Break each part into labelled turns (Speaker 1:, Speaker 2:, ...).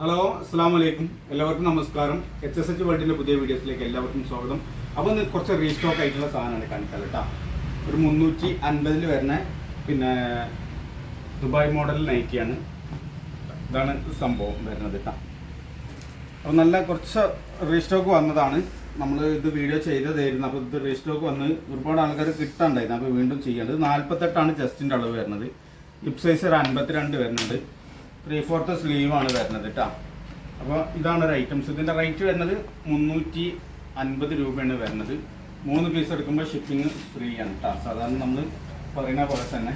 Speaker 1: Hello അസ്സാം വലൈക്കും എല്ലാവർക്കും നമസ്കാരം. എച്ച് എസ് എച്ച് വേൾഡിന്റെ പുതിയ വീഡിയോസിലേക്ക് എല്ലാവർക്കും സ്വാഗതം. അപ്പോൾ കുറച്ച് റീസ്റ്റോക്ക് ആയിട്ടുള്ള സാധനമാണ് കാണിക്കാൻ കേട്ടോ. ഒരു മുന്നൂറ്റി അൻപതിൽ വരുന്ന പിന്നെ ദുബായ് മോഡൽ നൈറ്റിയാണ് ഇതാണ് സംഭവം വരുന്നത് കേട്ടോ. അപ്പോൾ നല്ല കുറച്ച് റീസ്റ്റോക്ക് വന്നതാണ്. നമ്മൾ ഇത് വീഡിയോ ചെയ്തതായിരുന്നു. അപ്പോൾ ഇത് റീസ്റ്റോക്ക് വന്ന് ഒരുപാട് ആൾക്കാർ കിട്ടാണ്ടായിരുന്നു. അപ്പോൾ വീണ്ടും ചെയ്യേണ്ടത് നാൽപ്പത്തെട്ടാണ് ജസ്റ്റിന്റെ അളവ് വരുന്നത്. ഹിപ് സൈസ് ഒരു അൻപത്തിരണ്ട് വരുന്നുണ്ട് ത്രീ ഫോർത്ത് ആണ് വരുന്നത് കേട്ടോ അപ്പോൾ ഇതാണ് ഒരു ഐറ്റംസ് ഇതിന്റെ റേറ്റ് വരുന്നത് മുന്നൂറ്റി അൻപത് രൂപയാണ് വരുന്നത്. മൂന്ന് പീസ് എടുക്കുമ്പോൾ ഷിപ്പിംഗ് ഫ്രീ ആണ് കേട്ടോ സാധാരണ നമ്മൾ പറയുന്ന പോലെ തന്നെ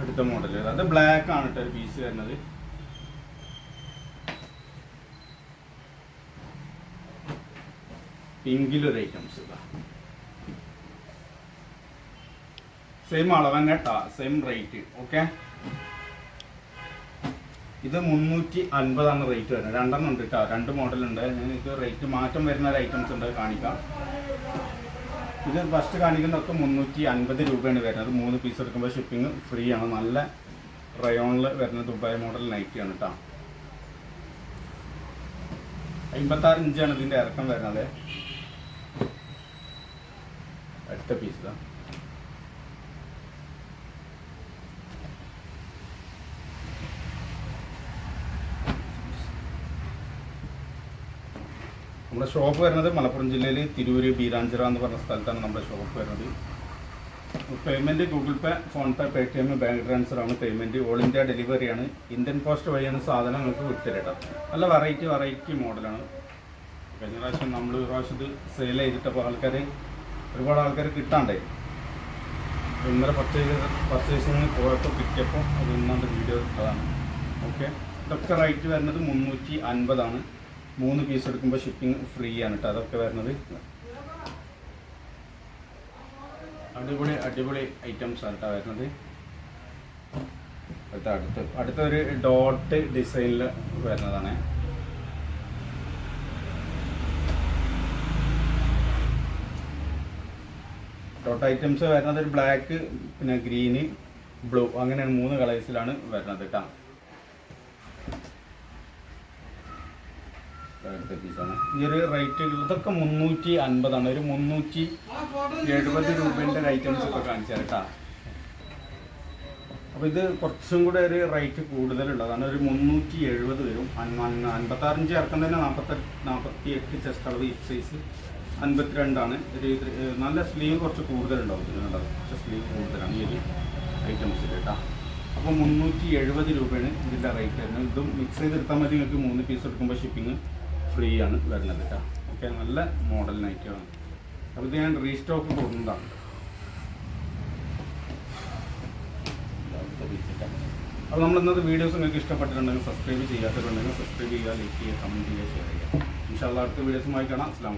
Speaker 1: അടുത്ത മോഡൽ അത് ബ്ലാക്ക് ആണ് കേട്ടോ ഒരു പീസ് വരുന്നത്. പിങ്കിലൊരു ഐറ്റംസ് ഇതാ സെയിം അളവ് തന്നെ കേട്ടോ സെയിം റേറ്റ് ഓക്കെ ഇത് മുന്നൂറ്റി അൻപതാണ് റേറ്റ് വരുന്നത്. രണ്ടെണ്ണം ഉണ്ട് കേട്ടോ രണ്ട് മോഡലുണ്ട് ഞാനിത് റേറ്റ് മാറ്റം വരുന്ന ഒരു ഐറ്റംസ് ഉണ്ട് കാണിക്കാം. ഇത് ഫസ്റ്റ് കാണിക്കുന്നതൊക്കെ മുന്നൂറ്റി അൻപത് രൂപയാണ് വരുന്നത്. മൂന്ന് പീസ് എടുക്കുമ്പോൾ ഷിപ്പിംഗ് ഫ്രീ ആണ്. നല്ല റയോണിൽ വരുന്ന ദുബായ് മോഡൽ നൈറ്റി ആണ് കേട്ടോ അമ്പത്താറ് ഇഞ്ചാണ് ഇതിന്റെ ഇറക്കം വരുന്നത്. അടുത്ത പീസ് ഇതാ നമ്മുടെ ഷോപ്പ് വരുന്നത് മലപ്പുറം ജില്ലയിൽ തിരൂര് ബീരാഞ്ചിറ എന്ന് പറഞ്ഞ സ്ഥലത്താണ് നമ്മുടെ ഷോപ്പ് വരുന്നത്. Payment Google pay PhonePe Paytm bank transfer ആണ് പേയ്മെന്റ് ഓൾ ഇന്ത്യ ഡെലിവറിയാണ് ഇന്ത്യൻ പോസ്റ്റ് വഴിയാണ് സാധനം നിങ്ങൾക്ക് വിട്ടുതരട്ടോ നല്ല വെറൈറ്റി വെറൈറ്റി മോഡലാണ് കഴിഞ്ഞ പ്രാവശ്യം നമ്മൾ പ്രാവശ്യം ഇത് സെയിൽ ചെയ്തിട്ടപ്പോൾ ആൾക്കാർ ഒരുപാട് ആൾക്കാർ കിട്ടാണ്ടേ ഇന്നലെ പർച്ചേസ് പർച്ചേസിങ് പോയപ്പോൾ കിട്ടിയപ്പോൾ അത് ഇന്നാണ്ട് വീഡിയോ ഇട്ടതാണ് ഓക്കെ ഇതൊക്കെ റേറ്റ് വരുന്നത് മുന്നൂറ്റി അൻപതാണ്. മൂന്ന് പീസ് എടുക്കുമ്പോൾ ഷിപ്പിംഗ് ഫ്രീ ആണ് കേട്ടോ അതൊക്കെ വരുന്നത്. അടിപൊളി അടിപൊളി ഐറ്റംസ് ആണ് കേട്ടോ വരുന്നത്. അടുത്ത അടുത്ത് അടുത്ത ഒരു ഡോട്ട് ഡിസൈനിൽ വരുന്നതാണ്. ഡോട്ട് ഐറ്റംസ് വരുന്നത് ഒരു ബ്ലാക്ക് പിന്നെ ഗ്രീന് ബ്ലൂ അങ്ങനെ മൂന്ന് കളേഴ്സിലാണ് വരുന്നത് കേട്ടോ അടുത്ത പീസാണ് ഈ ഒരു റേറ്റ് ഇതൊക്കെ മുന്നൂറ്റി അൻപതാണ്. ഒരു മുന്നൂറ്റി എഴുപത് രൂപേന്റെ ഐറ്റംസ് ഒക്കെ കാണിച്ചു കേട്ടോ. അപ്പോൾ ഇത് കുറച്ചും കൂടെ ഒരു റേറ്റ് കൂടുതലുള്ളതാണ്. ഒരു മുന്നൂറ്റി എഴുപത് വരും. അൻപത്താറിഞ്ച് ഇറക്കം തന്നെ നാൽപ്പത്തെ നാൽപ്പത്തി എട്ട് ചെസ്റ്റ് അളവ് ഹിപ്പ് സൈസ് അൻപത്തിരണ്ടാണ്. ഒരു നല്ല സ്ലീവ് കുറച്ച് കൂടുതലുണ്ടാവും ഇതിനുള്ളത് കുറച്ച് സ്ലീവ് കൂടുതലാണ് ഈ ഒരു ഐറ്റംസിൽ കേട്ടോ. അപ്പോൾ മുന്നൂറ്റി എഴുപത് രൂപയാണ് ഇതിന്റെ റേറ്റ് വരുന്നത്. ഇതും മിക്സ് ചെയ്തെടുത്താൽ മതി. നിങ്ങൾക്ക് മൂന്ന് പീസ് എടുക്കുമ്പോൾ ഷിപ്പിംഗ് ഫ്രീ ആണ് വരുന്നത് കേട്ടോ. ഓക്കെ നല്ല മോഡൽ നൈറ്റാണ് അപ്പോൾ ഇത് ഞാൻ റീസ്റ്റോക്ക് കൊടുക്കുന്നതാണ് അപ്പോൾ നമ്മൾ ഇന്നത്തെ വീഡിയോസ് നിങ്ങൾക്ക് ഇഷ്ടപ്പെട്ടിട്ടുണ്ടെങ്കിൽ സബ്സ്ക്രൈബ് ചെയ്യാത്തവരുണ്ടെങ്കിൽ സബ്സ്ക്രൈബ് ചെയ്യുക ലൈക്ക് ചെയ്യുക കമന്റ് ചെയ്യുക ഷെയർ ചെയ്യുക. ഇൻഷാല്ല അടുത്ത വീഡിയോസുമായി കാണാം. അസ്ലാം